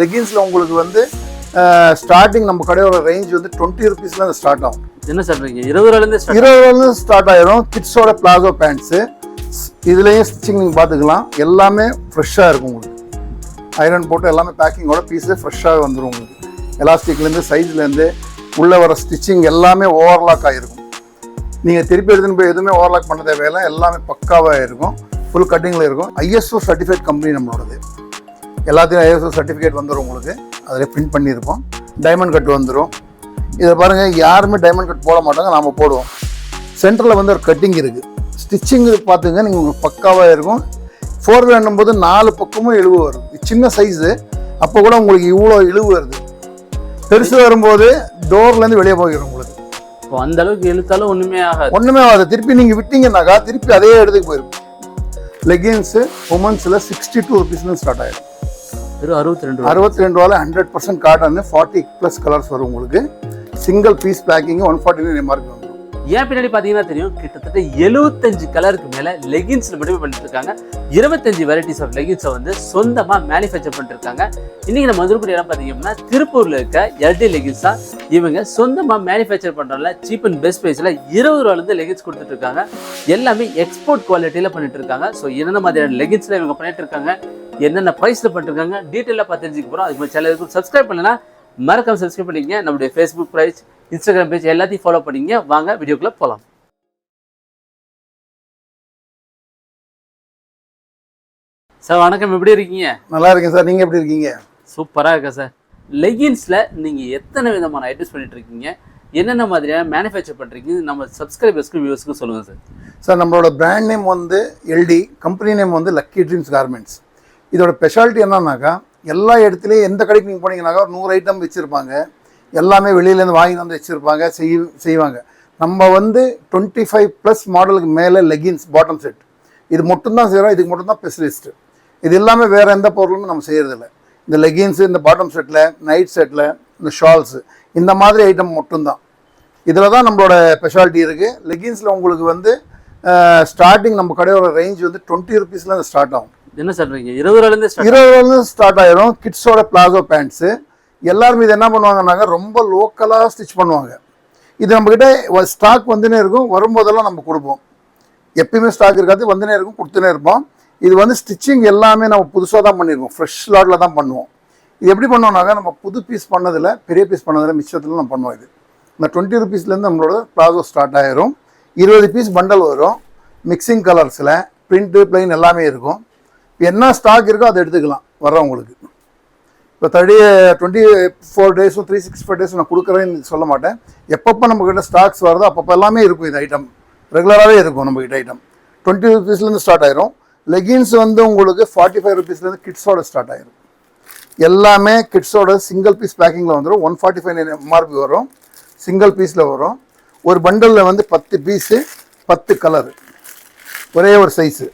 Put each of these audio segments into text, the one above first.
லெகின்ஸில் உங்களுக்கு வந்து ஸ்டார்டிங் நம்ம கடையோட ரேஞ்ச் வந்து டுவெண்ட்டி ருபீஸ்ல ஸ்டார்ட் ஆகும். என்ன சொல்றீங்க இருபது ரூபாயிலேருந்து ஸ்டார்ட் இருபது ரூபாயிலிருந்து ஸ்டார்ட் ஆயிரும். கிட்ஸோட பிளாசோ பேண்ட்ஸு இதுலேயும் ஸ்டிச்சிங் நீங்கள் பார்த்துக்கலாம் எல்லாமே ஃப்ரெஷ்ஷாக இருக்கும் உங்களுக்கு. ஐரன் போட்டு எல்லாமே பேக்கிங்கோட பீஸு ஃப்ரெஷ்ஷாக வந்துடும் உங்களுக்கு. எலாஸ்டிக்லேருந்து சைஸ்லேருந்து உள்ளே வர ஸ்டிச்சிங் எல்லாமே ஓவர்லாக் ஆகிருக்கும் நீங்கள் திருப்பி எடுத்துன்னு போய் எதுவுமே ஓவர்லாக் பண்ண தேவையில்லை. எல்லாமே பக்காவாக இருக்கும். ஃபுல் கட்டிங்கில் இருக்கும். ஐஎஸ்ஓ சர்டிஃபைட் கம்பெனி நம்மளோடது. எல்லாத்தையும் ஐஎஸ்ஓ சர்டிஃபிகேட் வந்துடும் உங்களுக்கு. அதில் பிரிண்ட் பண்ணியிருப்போம். டைமண்ட் கட் வந்துடும் இதை பாருங்கள் யாருமே டைமண்ட் கட் போட மாட்டாங்க நாம் போடுவோம். சென்டரில் வந்து ஒரு கட்டிங் இருக்குது ஸ்டிச்சிங் பார்த்துங்க நீங்கள் உங்களுக்கு பக்காவாக இருக்கும். ஃபோர் வேணும் போது நாலு பக்கமும் இழுவு வரும். சின்ன சைஸு அப்போ கூட உங்களுக்கு இவ்வளோ இழுவு வருது. பெருசு வரும்போது டோர்லேருந்து வெளியே போயிடும் உங்களுக்கு. இப்போ அந்த அளவுக்கு இழுத்தாலும் ஒண்ணுமே ஆகாது. ஒன்றுமே ஆகாது. திருப்பி நீங்கள் விட்டீங்கன்னாக்கா திருப்பி அதே இடத்துக்கு போயிடும் லெகின்ஸு உமன்ஸில் சிக்ஸ்டி டூ ருபீஸ்லேருந்து ஸ்டார்ட் ஆகிடும் வெறும் அறுபத்தி ரெண்டு அறுபத்தி ரெண்டு ரூபாயில் hundred percent cotton forty plus colours வரும் உங்களுக்கு. Single piece packing one forty nine MRP ஏன் பின்னாடி பார்த்தீங்கன்னா தெரியும் கிட்டத்தட்ட எழுபத்தஞ்சு கலருக்கு மேலே லெகின்ஸில் மட்டுமே பண்ணிட்டு இருக்காங்க இருபத்தஞ்சு வெரைட்டிஸ் ஆஃப் லெகின்ஸை வந்து சொந்தமாக மேனுஃபேக்சர் பண்ணிட்டு இருக்காங்க இன்னைக்கு நம்ம வந்திருக்கூடிய இடம் பார்த்தீங்கன்னா திருப்பூரில் இருக்க எல்டி லெகின்ஸாக இவங்க சொந்தமாக மேனுஃபேக்சர் பண்ணுறதுல சீப் அண்ட் பெஸ்ட் ப்ரைஸில் இருபது ரூபால இருந்து லெகின்ஸ் கொடுத்துட்டு இருக்காங்க எல்லாமே எக்ஸ்போர்ட் குவாலிட்டியில் பண்ணிட்டு இருக்காங்க ஸோ என்னென்ன மாதிரியான லெகின்ஸில் இவங்க பண்ணிட்டு இருக்காங்க என்னென்ன ப்ரைஸில் பண்ணிட்டுருக்காங்க டீட்டெயிலாக பார்த்து தெரிஞ்சுக்க போகிறோம் அதுக்கு சில சேனலுக்கு சப்ஸ்கிரைப் பண்ணலன்னா மறக்காம சப்ஸ்கிரைப் பண்ணிக்கங்க. நம்மளுடைய ஃபேஸ்புக் பேஜ் இன்ஸ்டாகிராம் பேஜ் எல்லாத்தையும் ஃபாலோ பண்ணிங்க. வாங்க வீடியோக்குள்ள போகலாம் சார் வணக்கம். எப்படி இருக்கீங்க? நல்லா இருக்கேன் சார் நீங்கள் எப்படி இருக்கீங்க? சூப்பராக இருக்கா சார் லெகின்ஸில் நீங்கள் எத்தனை விதமான ஐட்டம்ஸ் பண்ணிட்டு இருக்கீங்க என்னென்ன மாதிரியான மேனுஃபேக்சர் பண்ணுறீங்க நம்ம சப்ஸ்கிரைபர்ஸ்க்கு வியூவர்ஸ்க்கு சொல்லுங்கள் சார் சார் நம்மளோட பிராண்ட் நேம் வந்து எல்டி கம்பெனி நேம் வந்து லக்கி ட்ரீம்ஸ் கார்மெண்ட்ஸ் இதோட ஸ்பெஷாலிட்டி என்னன்னாக்கா எல்லா இடத்துலையும் எந்த கடைக்கு நீங்கள் போனீங்கன்னாக்கா ஒரு நூறு ஐட்டம் வச்சுருப்பாங்க. எல்லாமே வெளியிலேருந்து வாங்கி வந்து வச்சுருப்பாங்க செய் செய்வாங்க. நம்ம வந்து டுவெண்ட்டி ஃபைவ் ப்ளஸ் மாடலுக்கு மேலே லெகின்ஸ் பாட்டம் செட் இது மட்டும்தான் செய்கிறோம் இதுக்கு மட்டும்தான் ஸ்பெஷலிஸ்ட்டு இது இல்லாமல் வேறு எந்த பொருளுமே நம்ம செய்கிறதில்ல இந்த லெகின்ஸு இந்த பாட்டம் செட்டில் நைட் செட்டில் இந்த ஷால்ஸு இந்த மாதிரி ஐட்டம் மட்டும்தான். இதில் தான் நம்மளோட ஸ்பெஷாலிட்டி இருக்குது லெகின்ஸில் உங்களுக்கு வந்து ஸ்டார்டிங் நம்ம கடையோட ரேஞ்ச் வந்து டுவெண்ட்டி ருபீஸ்லேருந்து ஸ்டார்ட் ஆகும். என்ன சொல்கிறீங்க இருபது ரூபாலேருந்து ஸ்டார்ட் இருபது ரூபாயிலேருந்து ஸ்டார்ட் ஆயிரும். கிட்ஸோட பிளாசோ பேண்ட்ஸு எல்லாரும் இது என்ன பண்ணுவாங்கன்னாங்க ரொம்ப லோக்கலாக ஸ்டிச் பண்ணுவாங்க. இது நம்மக்கிட்ட ஸ்டாக் வந்துனே இருக்கும். வரும்போதெல்லாம் நம்ம கொடுப்போம். எப்பயுமே ஸ்டாக் இருக்காது வந்துனே இருக்கும் கொடுத்துனே இருப்போம். இது வந்து ஸ்டிச்சிங் எல்லாமே நம்ம புதுசாக தான் பண்ணியிருக்கோம் ஃப்ரெஷ் லாட்டில் தான் பண்ணுவோம். இது எப்படி பண்ணுவோம்னாக்கா நம்ம புது பீஸ் பண்ணதில் பெரிய பீஸ் பண்ணதில் மிச்சத்தில் நம்ம பண்ணுவோம் இது. இந்த டுவெண்ட்டி ருபீஸ்லேருந்து நம்மளோட பிளாசோ ஸ்டார்ட் ஆயிரும். இருபது பீஸ் பண்டல் வரும். மிக்சிங் கலர்ஸில் பிரிண்ட்டு பிளைன் எல்லாமே இருக்கும். என்ன ஸ்டாக் இருக்கோ அதை எடுத்துக்கலாம் வர்றவங்களுக்கு. இப்போ தேர்ட்டி டுவெண்ட்டி ஃபோர் டேஸும் த்ரீ சிக்ஸ் ஃபைவ் டேஸ் நான் கொடுக்குறேன்னு சொல்ல மாட்டேன். எப்பப்போ நம்மக்கிட்ட ஸ்டாக்ஸ் வருதோ அப்பப்போ எல்லாமே இருக்கும் இது ஐட்டம் ரெகுலராகவே இருக்கும் நம்மக்கிட்ட ஐட்டம் டுவெண்ட்டி ருபீஸ்லேருந்து ஸ்டார்ட் ஆயிரும். லெகின்ஸ் வந்து உங்களுக்கு ஃபார்ட்டி ஃபைவ் ருபீஸ்லேருந்து கிட்ஸோட ஸ்டார்ட் ஆயிரும். எல்லாமே கிட்ஸோட சிங்கிள் பீஸ் பேக்கிங்கில் வந்துடும் ஒன் ஃபார்ட்டி ஃபைவ் எம்ஆர்பி வரும். சிங்கிள் பீஸில் வரும். ஒரு பண்டலில் வந்து பத்து பீஸு பத்து கலரு ஒரே ஒரு சைஸு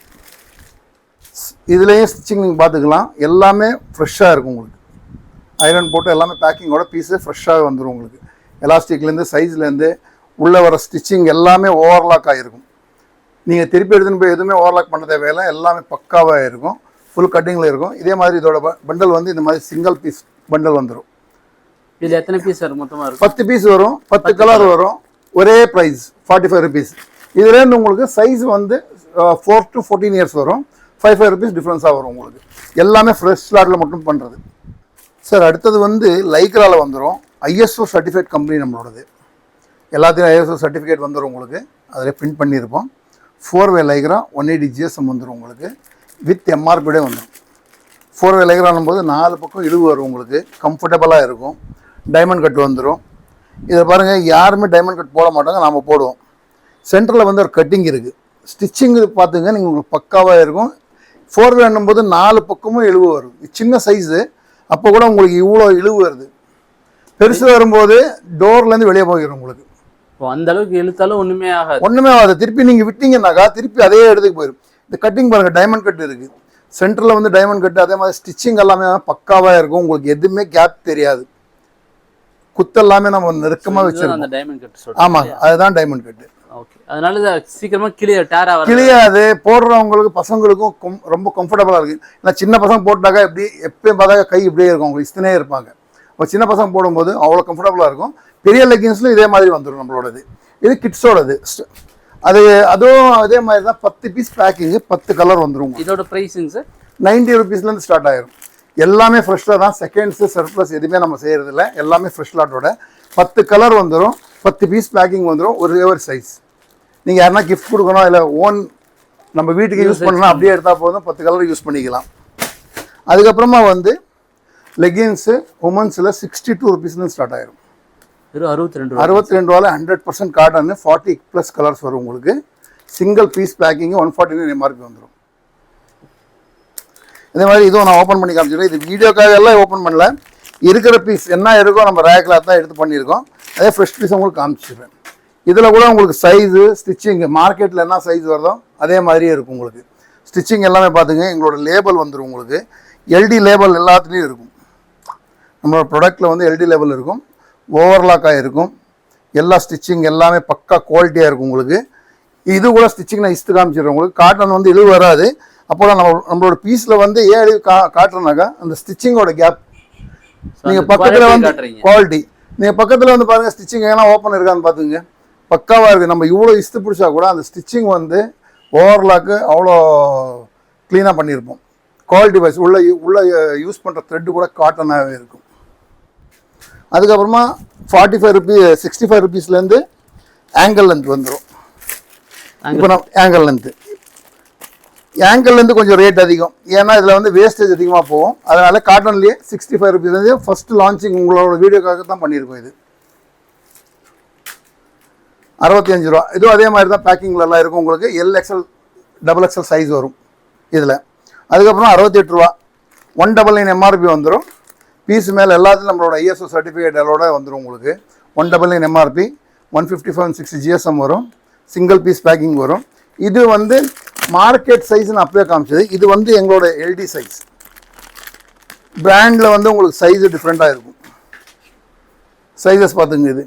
இதுலேயும் ஸ்டிச்சிங் நீங்கள் பார்த்துக்கலாம். எல்லாமே ஃப்ரெஷ்ஷாக இருக்கும் உங்களுக்கு. ஐரன் போட்டு எல்லாமே பேக்கிங்கோட பீஸு ஃப்ரெஷ்ஷாக வந்துடும் உங்களுக்கு. எலாஸ்டிக்லேருந்து சைஸ்லேருந்து உள்ளே வர ஸ்டிச்சிங் எல்லாமே ஓவர்லாக் ஆகிருக்கும். நீங்கள் திருப்பி எடுத்துன்னு போய் எதுவுமே ஓவர்லாக் பண்ண தேவையில்லை. எல்லாமே பக்காவாக இருக்கும். ஃபுல் கட்டிங்கில் இருக்கும். இதே மாதிரி இதோட பண்டல் வந்து இந்த மாதிரி சிங்கிள் பீஸ் பண்டல் வந்துடும் இதில் எத்தனை பீஸ் சார் மொத்தமாக இருக்கும்? பத்து பீஸ் வரும். பத்து கலர் வரும். ஒரே ப்ரைஸ் ஃபார்ட்டி ஃபைவ் ருபீஸ் இதுலேருந்து உங்களுக்கு சைஸ் வந்து ஃபோர் டு ஃபோர்டீன் இயர்ஸ் வரும். ஃபைவ் ஃபைவ் ருபீஸ் டிஃப்ரென்ஸாக வரும் உங்களுக்கு. எல்லாமே ஃப்ரெஷ் ஸ்லாட்டில் மட்டும் பண்ணுறது சார் அடுத்தது வந்து லைக்ராவில் வந்துடும் ஐஎஸ்ஓ சர்டிஃபிகேட் கம்பெனி நம்மளோடது. எல்லாத்தையும் ஐஎஸ்ஓ சர்டிஃபிகேட் வந்துடும் உங்களுக்கு. அதில் பிரிண்ட் பண்ணியிருப்போம். Four way Lycra one eighty GSM வந்துடும் உங்களுக்கு. வித் எம்ஆர்பியோடே வந்துடும் ஃபோர் வே லைக்ரானும் போது நாலு பக்கம் இழுவு வரும் உங்களுக்கு. கம்ஃபர்டபுளாக இருக்கும். டைமண்ட் கட் வந்துடும் இதை பாருங்கள் யாருமே டைமண்ட் கட் போட மாட்டாங்க நாம் போடுவோம். சென்டரில் வந்து ஒரு கட்டிங் இருக்குது ஸ்டிச்சிங் பார்த்துங்க நீங்கள் உங்களுக்கு பக்காவாக இருக்கும். ஃபோர் வேணும் போது நாலு பக்கமும் எழுவு வரும். சின்ன சைஸு அப்போ கூட உங்களுக்கு இவ்வளோ இழுவு வருது. பெருசு வரும்போது டோர்லேருந்து வெளியே போயிடும் உங்களுக்கு. அந்த அளவுக்கு இழுத்தாலும் ஒன்றுமே ஆகாது. ஒன்றுமே ஆகாது. திருப்பி நீங்கள் விட்டீங்கன்னாக்கா திருப்பி அதே இடத்துக்கு போயிடும் இந்த கட்டிங் பாருங்கள் டைமண்ட் கட் இருக்குது சென்டரில் வந்து டைமண்ட் கட்டு அதே மாதிரி ஸ்டிச்சிங் எல்லாமே பக்காவாக இருக்கும். உங்களுக்கு எதுவுமே கேப் தெரியாது. குத்தெல்லாமே நம்ம நெருக்கமாக வச்சிருக்கோம். ஆமாங்க அதுதான் டைமண்ட் கட்டு ஓகே அதனால இது சீக்கிரமா கிளியர் டேர் ஆகிற கிளியாது போடுறவங்களுக்கு பசங்களுக்கும் ரொம்ப கம்ஃபர்டபுளாக இருக்குது ஏன்னா சின்ன பசங்க போட்டாக்கா இப்படி எப்பயும் பார்த்தா கை இப்படியே இருக்கும். அவங்க இஸ்தினே இருப்பாங்க. இப்போ சின்ன பசங்க போடும்போது அவ்வளோ கம்ஃபர்டபுளாக இருக்கும். பெரிய லெக்கின்ஸ்லையும் இதே மாதிரி வந்துடும் நம்மளோடது. இது கிட்ஸோடது அது அதுவும் அதே மாதிரி தான் பத்து பீஸ் பேக்கிங்கு பத்து கலர் வந்துடும் இதோட ப்ரைஸுங்க சார் நைன்டி ருபீஸ்லேருந்து ஸ்டார்ட் ஆயிரும். எல்லாமே ஃப்ரெஷ்ஷாக தான். செகண்ட்ஸு சர்ப்ளஸ் எதுவுமே நம்ம செய்கிறதில்ல எல்லாமே ஃப்ரெஷ் லாட்டோட பத்து கலர் வந்துடும் பத்து பீஸ் பேக்கிங் வந்துடும் ஒரே ஒரு சைஸ் நீங்கள் யாருன்னா கிஃப்ட் கொடுக்கணும் இல்லை ஓன் நம்ம வீட்டுக்கு யூஸ் பண்ணணும் அப்படியே எடுத்தால் போதும் பத்து கலர் யூஸ் பண்ணிக்கலாம். அதுக்கப்புறமா வந்து லெகின்ஸு உமன்ஸில் சிக்ஸ்டி டூ ருபீஸ்லேருந்து ஸ்டார்ட் ஆயிரும். வெறும் அறுபத்தி ரெண்டு அறுபத்தி ரெண்டு ரூபாயில் hundred percent cotton forty plus colours வரும் உங்களுக்கு. Single piece packing one forty nine MRP வந்துடும் இதே மாதிரி இதுவும் நான் ஓப்பன் பண்ணி காமிச்சிடுறேன். இது வீடியோக்காக எல்லாம் ஓப்பன் பண்ணல. இருக்கிற பீஸ் என்ன இருக்கோ நம்ம ரேக்கில் தான் எடுத்து பண்ணியிருக்கோம். அதே ஃப்ரெஷ் பீஸ் உங்களுக்கு காமிச்சிடுறேன் இதில் கூட உங்களுக்கு சைஸு ஸ்டிச்சிங் மார்க்கெட்டில் என்ன சைஸ் வருதோ அதே மாதிரியே இருக்கும் உங்களுக்கு. ஸ்டிச்சிங் எல்லாமே பார்த்துங்க எங்களோட லேபிள் வந்துடும் உங்களுக்கு. எல்டி லேபிள் எல்லாத்துலேயும் இருக்கும். நம்மளோட ப்ராடக்ட்டில் வந்து எல்டி லேபிள் இருக்கும். ஓவர்லாக்காக இருக்கும். எல்லா ஸ்டிச்சிங் எல்லாமே பக்கா குவாலிட்டியாக இருக்கும் உங்களுக்கு. இது கூட ஸ்டிச்சிங் நான் இஸ்து காமிச்சிடுறேன் உங்களுக்கு. காட்டன் வந்து இழுவு வராது. அப்போ நம்ம நம்மளோட பீஸில் வந்து ஏன் இழுவு கா காட்டுறனாக்கா அந்த ஸ்டிச்சிங்கோட கேப் நீங்கள் பக்கத்தில் வந்து குவாலிட்டி நீங்கள் பக்கத்தில் வந்து பாருங்கள் ஸ்டிச்சிங் எங்கன்னா ஓப்பன் இருக்கான்னு பார்த்துங்க பக்காவாக இருக்குது நம்ம இவ்வளோ இஸ்து பிடிச்சா கூட அந்த ஸ்டிச்சிங் வந்து ஓவர்லாக்கு அவ்வளோ க்ளீனாக பண்ணியிருப்போம். குவாலிட்டி வைஸ் உள்ள உள்ள யூஸ் பண்ணுற த்ரெட்டு கூட காட்டனாகவே இருக்கும். அதுக்கப்புறமா forty five rupee sixty five ருபீஸ்லேருந்து ankle length வந்துடும் இப்போ நான் ஆங்கிள் லென்த்து ஆங்கிள்லேருந்து கொஞ்சம் ரேட் அதிகம். ஏன்னா இதில் வந்து வேஸ்டேஜ் அதிகமாக போகும். அதனால் காட்டன்லேயே சிக்ஸ்டி ஃபைவ் ருபீஸ்லேருந்து ஃபஸ்ட்டு லான்ச்சிங் உங்களோட வீடியோக்காக தான் பண்ணியிருக்கோம் இது. அறுபத்தி அஞ்சு ரூபா. இதுவும் அதே மாதிரி தான் பேக்கிங்லலாம் இருக்கும் உங்களுக்கு. L XL double XL size வரும் இதில். அதுக்கப்புறம் அறுபத்தி எட்டு ரூபா ஒன் டபுள் நைன் எம்ஆர்பி வந்துடும் பீஸ் மேலே எல்லாத்துலையும் நம்மளோட ஐஎஸ்ஓ சர்டிஃபிகேட் எல்லோட வந்துடும் உங்களுக்கு. One double nine MRP one fifty five sixty GSM வரும். சிங்கிள் பீஸ் பேக்கிங் வரும். இது வந்து மார்க்கெட் சைஸ்னு அப்பவே காமிச்சது. இது வந்து எங்களோட எல்டி சைஸ் பிராண்டில் வந்து உங்களுக்கு சைஸ் டிஃப்ரெண்ட்டாக இருக்கும். சைஸஸ் பார்த்துங்க இது.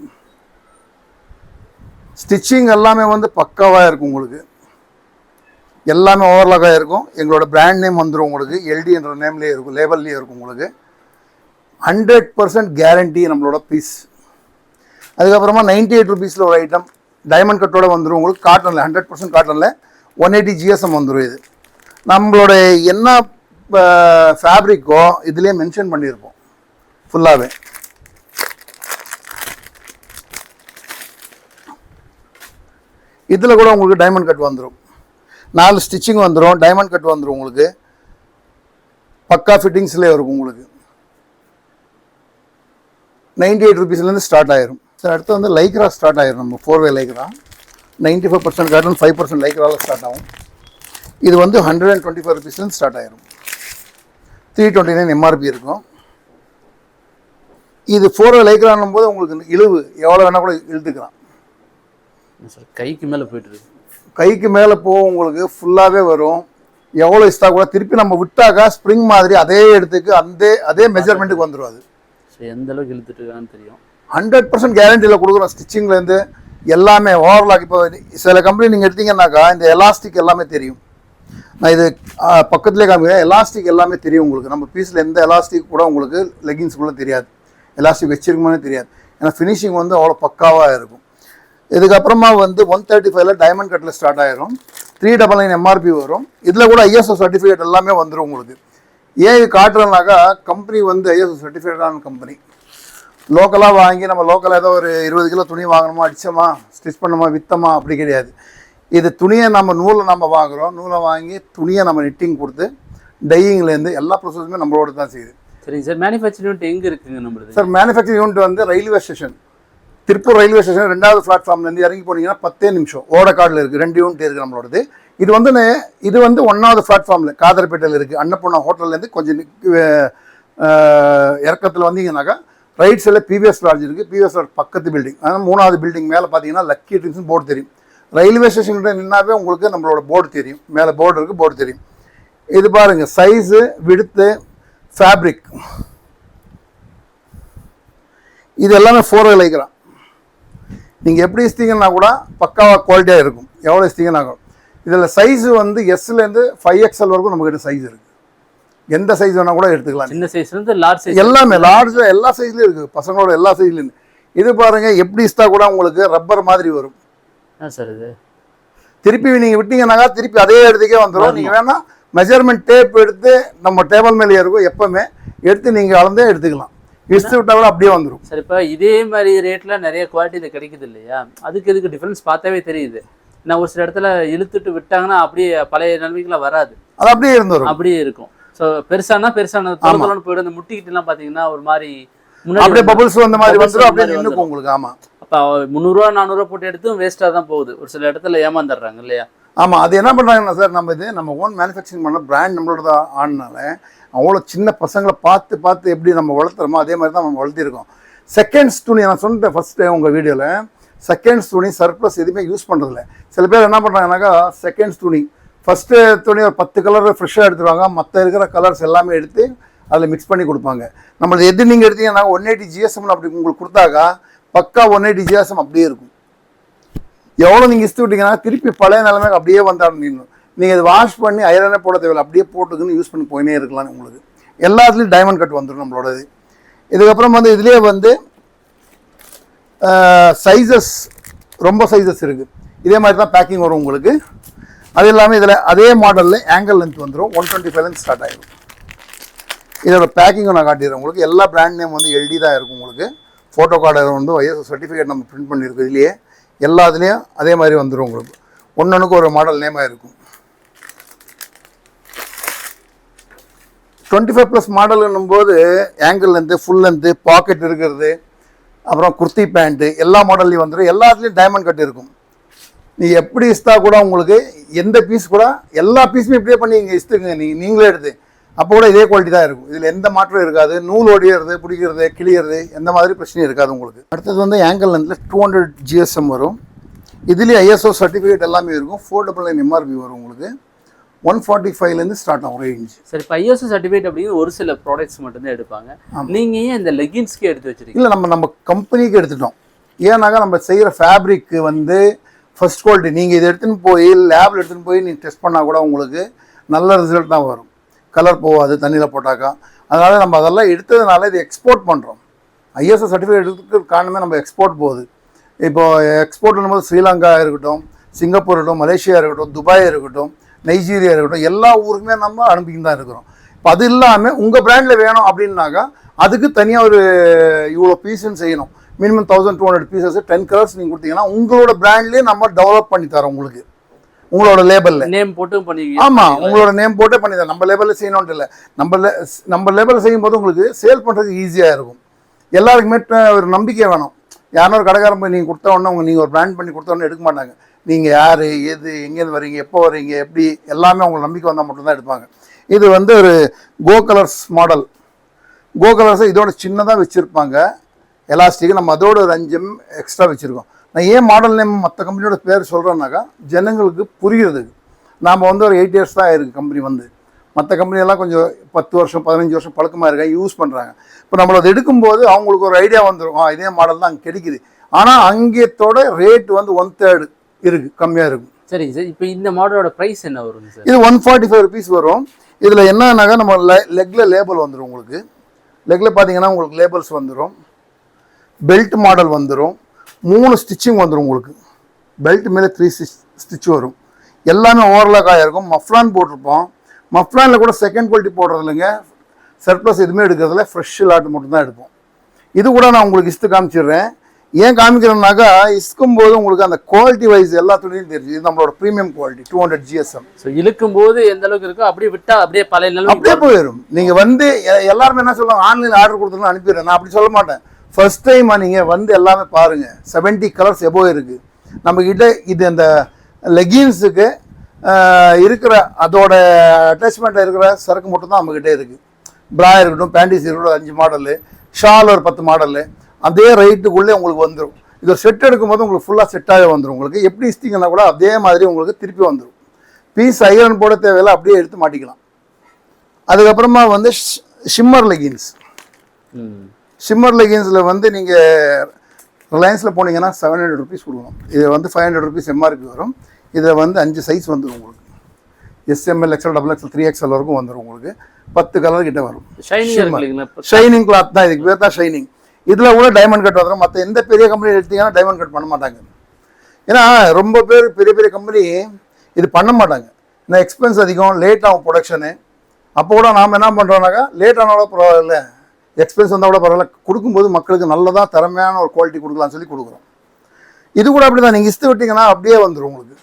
ஸ்டிச்சிங் எல்லாமே வந்து பக்காவாக இருக்கும் உங்களுக்கு. எல்லாமே ஓவர்லாக்காக இருக்கும். எங்களோட பிராண்ட் நேம் வந்துடும் உங்களுக்கு. எல்டின்ற நேம்லேயே இருக்கும். லேபல்லையே இருக்கும் உங்களுக்கு. ஹண்ட்ரட் பர்சன்ட் கேரண்டி நம்மளோட பீஸ் அதுக்கப்புறமா நைன்டி எயிட் ருபீஸில் ஒரு ஐட்டம் டைமண்ட் கட்டோட வந்துடும் உங்களுக்கு. காட்டனில் ஹண்ட்ரட் பர்சன்ட் காட்டனில் ஒன் எயிட்டி ஜிஎஸ்எம் வந்துடும் இது. நம்மளோட என்ன ஃபேப்ரிக்கோ இதுலேயே மென்ஷன் பண்ணியிருப்போம். ஃபுல்லாகவே இதில் கூட உங்களுக்கு டைமண்ட் கட் வந்துடும் நாலு ஸ்டிச்சிங் வந்துடும் டைமண்ட் கட் வந்துடும் உங்களுக்கு. பக்கா ஃபிட்டிங்ஸ்லேயே இருக்கும் உங்களுக்கு. நைன்டி எயிட் ருபீஸ்லேருந்து ஸ்டார்ட் ஆயிரும். சார் அடுத்து வந்து லைக்ரா ஸ்டார்ட் ஆயிரும் நம்ம four way Lycra ninety five percent cotton five percent லைக்ராவில் start ஆகும். இது வந்து ஹண்ட்ரட் அண்ட் டுவெண்ட்டி ஃபைவ் ருபீஸ்லேருந்து ஸ்டார்ட் ஆயிரும். த்ரீ டுவெண்ட்டி நைன் எம்ஆர்பி இருக்கும். இது ஃபோர் வே லைக்ரான்னும் போது உங்களுக்கு இழுவு எவ்வளோ வேணால் கூட இழுத்துக்கலாம். சார் கைக்கு மேல போயிட்டு இருக்கு. கைக்கு மேலே போகும் உங்களுக்கு ஃபுல்லாகவே வரும். எவ்வளோ இஷ்டா கூட திருப்பி நம்ம விட்டாக்கா ஸ்ப்ரிங் மாதிரி அதே இடத்துக்கு அந்த அதே மெஷர்மெண்ட்டுக்கு வந்துடும் அது. எந்த அளவுக்கு இழுத்துட்டு தெரியும். ஹண்ட்ரட் பர்சன்ட் கேரண்டியில் கொடுக்குறோம் ஸ்டிச்சிங்லேருந்து எல்லாமே ஓவர்லாக் இப்போ சில கம்பெனி நீங்கள் எடுத்தீங்கன்னாக்கா இந்த எலாஸ்டிக் எல்லாமே தெரியும். நான் இது பக்கத்துலேயே காமிக்கிறேன். எலாஸ்டிக் எல்லாமே தெரியும் உங்களுக்கு. நம்ம பீஸில் எந்த எலாஸ்டிக் கூட உங்களுக்கு லெகின்ஸுக்குள்ளே தெரியாது. எலாஸ்டிக் வச்சிருக்கோமே தெரியாது. ஏன்னா ஃபினிஷிங் வந்து அவ்வளோ பக்காவாக இருக்கும். இதுக்கப்புறமா வந்து ஒன் தேர்ட்டி ஃபைவ்ல டைமண்ட் கட்டில் ஸ்டார்ட் ஆயிரும். த்ரீ டபுள் நைன் எம்ஆர்பி வரும். இதில் கூட ஐஎஸ்ஓ சர்டிஃபிகேட் எல்லாமே வந்துடும் உங்களுக்கு. ஏன் இது காட்டுறேன்னாக்கா கம்பெனி வந்து ஐஎஸ்ஓ சர்டிஃபிகேட்டான கம்பெனி லோக்கலாக வாங்கி நம்ம லோக்கலாக ஏதோ ஒரு இருபது கிலோ துணி வாங்கணுமா அடிச்சோமா ஸ்டிச் பண்ணோமா விற்றோமா அப்படி கிடையாது. இது துணியை நம்ம நூலை நம்ம வாங்குகிறோம் நூலை வாங்கி துணியை நம்ம நிட்டிங் கொடுத்து டையிங்லேருந்து எல்லா ப்ரொசஸுமே நம்மளோட தான் செய்யுது. சரிங்க சார். மேனுஃபேக்சரிங் யூனிட் எங்க இருக்குங்க நம்மளுது? சார் மேனுஃபேக்சரிங் யூனிட் வந்து railway station Tiruppur railway station ரெண்டாவது பிளாட்ஃபார்ம்லேருந்து இறங்கி போனீங்கன்னா பத்தே நிமிஷம். ஓடக்காடில் இருக்குது ரெண்டு யூனிட் இருக்குது நம்மளோடது. இது வந்து இது வந்து ஒன்றாவது பிளாட்ஃபார்மில் காதர்பேட்டையில் இருக்குது அன்னபூர்ணா ஹோட்டல்லேருந்து கொஞ்சம் இறக்கத்தில் வந்தீங்கன்னாக்கா ரைட் சைடில் பிவிஎஸ் லாட்ஜ் இருக்குது பிவிஎஸ் லாட்ஜ் பக்கத்து பில்டிங் ஆனால் மூணாவது பில்டிங் மேலே பார்த்தீங்கன்னா லக்கி ட்ரிங்க்ஸ்னு போர்டு தெரியும். ரயில்வே ஸ்டேஷன் நின்னாவே உங்களுக்கு நம்மளோட போர்டு தெரியும். மேலே போர்டு இருக்குது போர்டு தெரியும். இது பாருங்கள் சைஸு விடுத்து ஃபேப்ரிக் இது எல்லாமே ஃபோர் வே நீங்கள் எப்படி இஸ்திங்கன்னா கூட பக்காவாக குவாலிட்டியாக இருக்கும். எவ்வளோ இஸ்திங்கன்னா கூட. இதில் சைஸு வந்து எஸ்லேருந்து ஃபைவ் எக்ஸ்எல் வரைக்கும் நம்மக்கிட்ட சைஸ் இருக்குது எந்த சைஸ் வேணால் கூட எடுத்துக்கலாம். சின்ன சைஸ்ல இருந்து லார்ஜ் சைஸ் எல்லாமே லார்ஜில் எல்லா சைஸ்லையும் இருக்குது பசங்களோட எல்லா சைஸ்லையும் இது பாருங்க எப்படி இஸ்தா கூட உங்களுக்கு ரப்பர் மாதிரி வரும். சார் இது. திருப்பி நீங்கள் விட்டீங்கன்னாக்கா திருப்பி அதே இடத்துக்கே வந்துடும் நீங்கள் வேணா மெஷர்மெண்ட் டேப் எடுத்து நம்ம டேபிள் மேலே இருக்கும் எப்பவுமே. எடுத்து நீங்கள் அளந்தே எடுத்துக்கலாம். இஸ்து விட்டா கூட அப்படியே வந்துடும் சார் இப்போ இதே மாதிரி ரேட்ல நிறைய குவாலிட்டியில் கிடைக்குது இல்லையா? அதுக்கு இதுக்கு டிஃபரன்ஸ் பார்த்தாவே தெரியுது. நான் ஒரு சில இடத்துல இழுத்துட்டு விட்டாங்கன்னா அப்படியே பழைய நிலைமைக்குலாம் வராது. அது அப்படியே இருந்துரும். அப்படியே இருக்கும். ஸோ பெருசானா பெருசான தொலைதொலைன்னு போயிடும் அந்த முட்டிக்கிட்டுலாம் பார்த்தீங்கன்னா ஒரு மாதிரி அப்படியே பபிள்ஸ் வந்த மாதிரி வந்துடும் வந்த அப்படியே நின்றுக்கும் உங்களுக்கு ஆமாம் அப்போ முந்நூறுரூவா நானூறுரூவா போட்டு எடுத்தும் வேஸ்ட்டாக தான் போகுது. ஒரு சில இடத்துல ஏமாந்துடுறாங்க இல்லையா? ஆமாம் அது என்ன பண்ணுறாங்கன்னா சார் நம்ம இது நம்ம ஓன் மேனுஃபேக்சரிங் பண்ண பிராண்ட் நம்மளோட தான் ஆனனால அவ்வளோ சின்ன பசங்களை பார்த்து பார்த்து எப்படி நம்ம வளர்த்துறோமோ அதே மாதிரி தான் நம்ம வளர்த்திருக்கோம். செகண்ட்ஸ் துணி நான் சொன்னேன் ஃபஸ்ட்டு உங்கள் வீடியோவில் செகண்ட்ஸ் துணி சர்ப்ளஸ் எதுவுமே யூஸ் பண்ணுறதில்ல சில பேர் என்ன பண்ணுறாங்கனாக்கா செகண்ட்ஸ் துணி ஃபஸ்ட்டு துணி ஒரு பத்து கலர் ஃப்ரெஷ்ஷாக எடுத்துருவாங்க. மற்ற இருக்கிற கலர்ஸ் எல்லாமே எடுத்து அதில் மிக்ஸ் பண்ணி கொடுப்பாங்க. நம்மளது எது நீங்கள் எடுத்தீங்கன்னா ஒன் எயிட்டி ஜிஎஸ்எம்னு அப்படி உங்களுக்கு கொடுத்தாக்கா பக்கா ஒன் எயிட்டி ஜிஎஸ்எம் அப்படியே இருக்கும். எவ்வளோ நீங்கள் இஸ்து விட்டீங்கன்னா திருப்பி பழைய நிலைமைக்கு அப்படியே வந்தாலும் நீங்கள் இது வாஷ் பண்ணி அயரனே போட தேவையில்லை. அப்படியே போட்டுக்குன்னு யூஸ் பண்ணி போயினே இருக்கலாம் உங்களுக்கு. எல்லாத்துலேயும் டைமண்ட் கட் வந்துடும் நம்மளோடது. இதுக்கப்புறம் வந்து இதுலேயே வந்து சைஸஸ் ரொம்ப சைஸஸ் இருக்குது இதே மாதிரி தான் பேக்கிங் வரும் உங்களுக்கு. அது இல்லாமல் இதில் அதே மாடலில் ஆங்கிள் லென்த் வந்துடும் ஒன் டுவெண்ட்டி ஃபைவ் ஸ்டார்ட் ஆகிடும் இதோட பேக்கிங்கை நான் காட்டிடுறேன் உங்களுக்கு. எல்லா பிராண்ட் நேம் வந்து எல்டி தான் இருக்கும் உங்களுக்கு. ஃபோட்டோ கார்டு வந்து ஐஎஸ் சர்டிஃபிகேட் நம்ம பிரிண்ட் பண்ணியிருக்கோம் இதுலேயே. எல்லாத்துலேயும் அதே மாதிரி வந்துடும் உங்களுக்கு. ஒன்றொன்றுக்கு ஒரு மாடல் நேமாக இருக்கும். டுவெண்ட்டி ஃபைவ் ப்ளஸ் மாடலுன்னும் போது ankle length full length pocket இருக்கிறது அப்புறம் குர்த்தி பேண்ட்டு எல்லா மாடல்லையும் வந்துடும் எல்லாத்துலேயும் டைமண்ட் கட் இருக்கும். நீ எப்படி இஸ்தா கூட உங்களுக்கு எந்த பீஸ் கூட எல்லா பீஸுமே இப்படியே பண்ணி இங்கே இஸ்துங்க நீ நீங்களே எடுத்து. அப்போ கூட இதே குவாலிட்டி தான் இருக்கும். இதில் எந்த மாற்றம் இருக்காது. நூல் ஒடியறது பிடிக்கிறது கிளியறது எந்த மாதிரி பிரச்சனையும் இருக்காது உங்களுக்கு. அடுத்தது வந்து ஆங்கிள் லென்த்தில் டூ ஹண்ட்ரட் ஜிஎஸ்எம் வரும். இதுலேயும் ஐஎஸ்ஓ சர்டிஃபிகேட் எல்லாமே இருக்கும். ஃபோர் டபுள் நைன் எம்ஆர்பி வரும் உங்களுக்கு. ஒன் ஃபார்ட்டி ஃபைவ்லேருந்து ஸ்டார்ட் ஆகும் ரேஞ்ச் சரி இப்போ ஐஎஸ்ஓ சர்டிஃபிகேட் அப்படிங்கிற ஒரு சில ப்ராடக்ட்ஸ் மட்டும்தான் எடுப்பாங்க. நீங்க ஏன் இந்த லெகின்ஸ்க்கே எடுத்து வச்சிருக்கீங்க? இல்லை நம்ம நம்ம கம்பெனிக்கு எடுத்துட்டோம். ஏன்னாக்கா நம்ம செய்கிற ஃபேப்ரிக்கு வந்து ஃபர்ஸ்ட் குவாலிட்டி நீங்கள் இதை எடுத்துன்னு போய் லேபில் எடுத்துன்னு போய் நீங்கள் டெஸ்ட் பண்ணால் கூட உங்களுக்கு நல்ல ரிசல்ட் தான் வரும். கலர் போகாது தண்ணியில் போட்டாக்கா. அதனால் நம்ம அதெல்லாம் எடுத்ததுனால இது எக்ஸ்போர்ட் பண்ணுறோம் ஐஎஸ்ஓ சர்டிஃபிகேட் எடுக்கிறதுக்கு காரணமே நம்ம எக்ஸ்போர்ட் போகுது. இப்போ எக்ஸ்போர்ட் பண்ணும்போது ஸ்ரீலங்கா இருக்கட்டும் சிங்கப்பூர் இருக்கட்டும் மலேசியா இருக்கட்டும் துபாய் இருக்கட்டும் நைஜீரியா இருக்கட்டும் எல்லா ஊருக்குமே நம்ம அனுப்பிக்கிட்டு தான் இருக்கிறோம். இப்போ அது இல்லாமல் உங்கள் பிராண்டில் வேணும் அப்படின்னாக்கா அதுக்கு தனியாக ஒரு இவ்வளோ பீஸுன்னு செய்யணும். Minimum thousand two hundred pieces ten colours நீங்கள் கொடுத்தீங்கன்னா உங்களோட பிராண்ட்லேயே நம்ம டெவலப் பண்ணி தரோம் உங்களுக்கு. உங்களோட லேபலில் நேம் போட்டு பண்ணி ஆமா உங்களோட நேம் போட்டே பண்ணி தரோம். நம்ம லேபலில் செய்யணும்ட்டு இல்லை நம்ம நம்ம லேபலில் செய்யும்போது உங்களுக்கு சேல் பண்ணுறதுக்கு ஈஸியாக இருக்கும். எல்லாருக்குமே ஒரு நம்பிக்கை வேணும். யாரோ ஒரு கடைக்காரன் போய் நீங்கள் கொடுத்த உடனே உங்க நீங்கள் ஒரு பிராண்ட் பண்ணி கொடுத்த உடனே எடுக்க மாட்டாங்க. நீங்கள் யார் எது எங்கேருந்து வரீங்க எப்போ வரீங்க எப்படி எல்லாமே உங்களுக்கு நம்பிக்கை வந்தால் மட்டும்தான் எடுப்பாங்க. இது வந்து ஒரு கோ கலர்ஸ் மாடல் கோ கலர்ஸை இதோட சின்னதாக வச்சுருப்பாங்க. எலாஸ்டிக் நம்ம அதோட ஒரு அஞ்சு எக்ஸ்ட்ரா வச்சுருக்கோம். நான் ஏன் மாடல் நேம் மற்ற கம்பெனியோட பேர் சொல்கிறேன்னாக்கா ஜனங்களுக்கு புரிகிறதுக்கு நாம் வந்து ஒரு எயிட் இயர்ஸ் தான் ஆயிருக்கு கம்பெனி வந்து. மற்ற கம்பெனியெல்லாம் கொஞ்சம் பத்து வருஷம் பதினஞ்சு வருஷம் பழக்கமாக இருக்காங்க யூஸ் பண்ணுறாங்க இப்போ நம்மள அதை எடுக்கும்போது அவங்களுக்கு ஒரு ஐடியா வந்துடும் இதே மாடல் தான் அங்கே கிடைக்குது. ஆனால் அங்கேத்தோட ரேட் வந்து ஒன் தேர்டு இருக்குது கம்மியாக இருக்கும். சரிங்க சார். இப்போ இந்த மாடலோட ப்ரைஸ் என்ன வருங்க சார்? இது ஒன் ஃபார்ட்டி ஃபைவ் ருபீஸ் வரும். இதில் என்னன்னாக்கா நம்ம லெக்கில் லேபிள் வந்துடும் உங்களுக்கு. லெக்கில் பார்த்தீங்கன்னா உங்களுக்கு லேபிள்ஸ் வந்துடும் பெல்ட் மாடல் வந்துடும் மூணு ஸ்டிச்சிங் வந்துடும் உங்களுக்கு. பெல்ட் மேலே த்ரீ ஸ்டிச் வரும். எல்லாமே ஓவர்லாக்காக இருக்கும் மஃப்லான் போட்டிருப்போம். மஃப்லானில் கூட செகண்ட் குவாலிட்டி போடுறது இல்லைங்க. சர்ப்ளஸ் எதுவுமே எடுக்கிறதுல ஃப்ரெஷ் லாட் மட்டும்தான் எடுப்போம். இது கூட நான் உங்களுக்கு இஸ்து காமிச்சிடுறேன். ஏன் காமிக்கிறேன்னாக்கா இஸ்க்கும் போது உங்களுக்கு அந்த குவாலிட்டி வைஸ் எல்லா துணியும் தெரிஞ்சு இது நம்மளோட premium quality two hundred GSM so இழுக்கும் போது எந்த அளவுக்கு இருக்கோ அப்படியே விட்டா அப்படியே பழைய அப்படியே போயிடும் நீங்க வந்து எல்லாருமே என்ன சொல்லுவாங்க ஆன்லைன் ஆர்டர் கொடுத்துருன்னு அனுப்பிடுறேன். நான் அப்படி சொல்ல மாட்டேன். ஃபர்ஸ்ட் டைம் நீங்கள் வந்து எல்லாமே பாருங்கள் செவன்ட்டி கலர்ஸ் எபோ இருக்குது நம்மக்கிட்ட இது அந்த லெகின்ஸுக்கு இருக்கிற அதோட அட்டாச்மெண்ட்டில் இருக்கிற சரக்கு மட்டும் தான் இருக்குது கிட்ட ப்ரா இருக்கட்டும் பேண்டிஸ் இருக்கட்டும் அஞ்சு மாடலு ஷால் ஒரு பத்து மாடலு அதே ரேட்டுக்குள்ளே உங்களுக்கு வந்துடும் இது செட் எடுக்கும்போது உங்களுக்கு ஃபுல்லாக செட்டாகவே வந்துடும் உங்களுக்கு எப்படி இஸ்திங்கன்னா கூட அதே மாதிரி உங்களுக்கு திருப்பி வந்துடும் பீஸ் ஐரன் போட தேவையில்ல அப்படியே எடுத்து மாட்டிக்கலாம். அதுக்கப்புறமா வந்து ஷிம்மர் லெகின்ஸ் ம். ஷிம்மர் லெகின்ஸில் வந்து நீங்கள் ரிலையன்ஸில் போனீங்கன்னா செவன் ஹண்ட்ரட் ருபீஸ் கொடுக்கணும். இது வந்து ஃபைவ் ஹண்ட்ரட் ருபீஸ் எம்ஆர்பி வரும். இதில் வந்து அஞ்சு சைஸ் வந்துடும் உங்களுக்கு. S M L XL double XL three XL வரைக்கும் வந்துடும் உங்களுக்கு. பத்து கலர் கிட்ட வரும். ஷைனிங் கிளாத் தான். இதுக்கு பேர் தான் ஷைனிங் இதில் கூட டைமண்ட் கட் வந்துடும் மற்ற எந்த பெரிய கம்பெனி எடுத்தீங்கன்னா டைமண்ட் கட் பண்ண மாட்டாங்க. ஏன்னா ரொம்ப பேர் பெரிய பெரிய கம்பெனி இது பண்ண மாட்டாங்க. ஏன்னா எக்ஸ்பென்ஸ் அதிகம். லேட் ஆகும் ப்ரொடக்ஷனு அப்போ கூட நாம் என்ன பண்ணுறோம்னாக்கா லேட் ஆனாலும் பரவாயில்ல. எக்ஸ்பென்ஸ் வந்தால் கூட பரவாயில்ல. கொடுக்கும்போது மக்களுக்கு நல்லதாக திறமையான ஒரு குவாலிட்டி கொடுக்கலாம்னு சொல்லி கொடுக்குறோம். இது கூட அப்படி தான் நீங்கள் இஸ்து விட்டிங்கன்னா அப்படியே வந்துடும் உங்களுக்கு.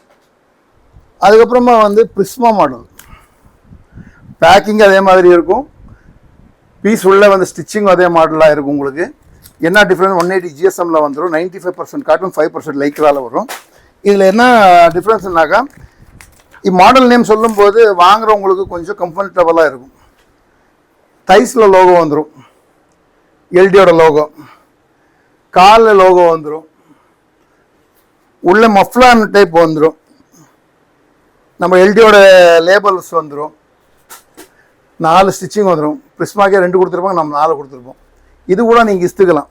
அதுக்கப்புறமா வந்து பிரிஸ்மா மாடல் பேக்கிங் அதே மாதிரி இருக்கும். பீஸ் உள்ளே வந்து ஸ்டிச்சிங் அதே மாடலாக இருக்கும் உங்களுக்கு. என்ன டிஃப்ரெண்ட் ஒன் எயிட்டி ஜிஎஸ்எம்மில் வந்துடும் நைன்ட்டி ஃபைவ் பர்சன்ட் காட்டும் ஃபைவ் பர்சன்ட் லைக்ரால வரும். இதில் என்ன டிஃப்ரென்ஸ்னாக்கா மாடல் நேம் சொல்லும்போது வாங்குறவங்களுக்கு கொஞ்சம் கம்ஃபர்டபுளாக இருக்கும். தைஸில் லோகோ வந்துடும் எல்டியோட லோகோ காலில் லோகோ வந்துடும் உள்ள மஃப்லான் டைப் வந்துடும் நம்ம எல்டியோட லேபல்ஸ் வந்துடும் நாலு ஸ்டிச்சிங் வந்துடும் பிரிஸ்மாக்கே ரெண்டு கொடுத்துருப்பாங்க நம்ம நாலு கொடுத்துருப்போம். இது கூட நீங்கள் இஸ்துக்கலாம்.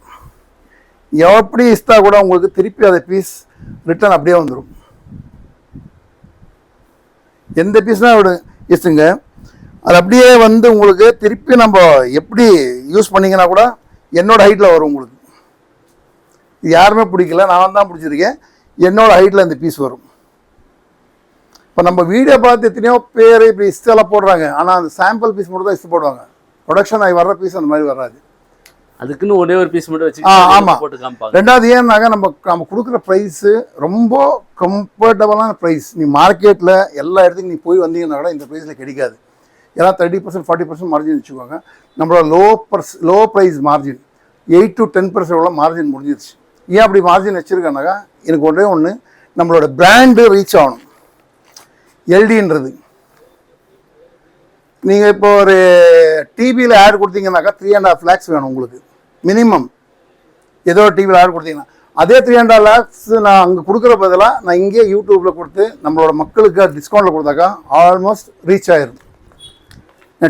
எப்படி இஸ்தா கூட உங்களுக்கு திருப்பி அதை பீஸ் ரிட்டர்ன் அப்படியே வந்துடும் எந்த பீஸ்னால் விடு இஸ்துங்க. அது அப்படியே வந்து உங்களுக்கு திருப்பி நம்ம எப்படி யூஸ் பண்ணீங்கன்னா கூட என்னோட ஹைட்டில் வரும் உங்களுக்கு இது யாருமே பிடிக்கல நான் தான் பிடிச்சிருக்கேன். என்னோட ஹைட்டில் இந்த பீஸ் வரும். இப்போ நம்ம வீடியோ பார்த்து எத்தனையோ பேர் இப்படி இஸ்டெல்லாம் போடுறாங்க. ஆனால் அந்த சாம்பிள் பீஸ் மட்டும் தான் இஸ்ட் போடுவாங்க. ப்ரொடக்ஷன் ஆகி வர்ற பீஸ் அந்த மாதிரி வராது. அதுக்குன்னு ஒரே ஒரு பீஸ் மட்டும் வச்சு ஆ, ஆமா. போட்டு காமிப்பாங்க. ரெண்டாவது ஏன்னாக்க நம்ம நம்ம கொடுக்குற ப்ரைஸு ரொம்ப கம்ஃபர்டபுளான ப்ரைஸ் நீ மார்க்கெட்டில் எல்லா இடத்துக்கும் நீ போய் வந்தீங்கன்னா கூட இந்த ப்ரைஸில் கிடைக்காது. ஏன்னா thirty percent forty percent margin வச்சுக்கோங்க. நம்மளோட low purse low price margin eight to ten percent உள்ள மார்ஜின் முடிஞ்சிருச்சு. ஏன் அப்படி மார்ஜின் வச்சுருக்கேன்னாக்கா எனக்கு ஒன்றே ஒன்று நம்மளோட பிராண்டு ரீச் ஆகணும். எல்டின்றது நீங்கள் இப்போ ஒரு டிவியில் ஆட் கொடுத்தீங்கன்னாக்கா த்ரீ அண்ட் ஹாஃப் லேக்ஸ் வேணும் உங்களுக்கு. மினிமம் ஏதோ டிவியில் ஆட் கொடுத்தீங்கன்னா. அதே த்ரீ அண்ட் ஹாஃப் லேக்ஸ் நான் அங்கே கொடுக்குற பதிலாக நான் இங்கேயே யூடியூப்பில் கொடுத்து நம்மளோட மக்களுக்கு டிஸ்கவுண்ட்டில் கொடுத்தாக்கா ஆல்மோஸ்ட் ரீச் ஆயிரும்.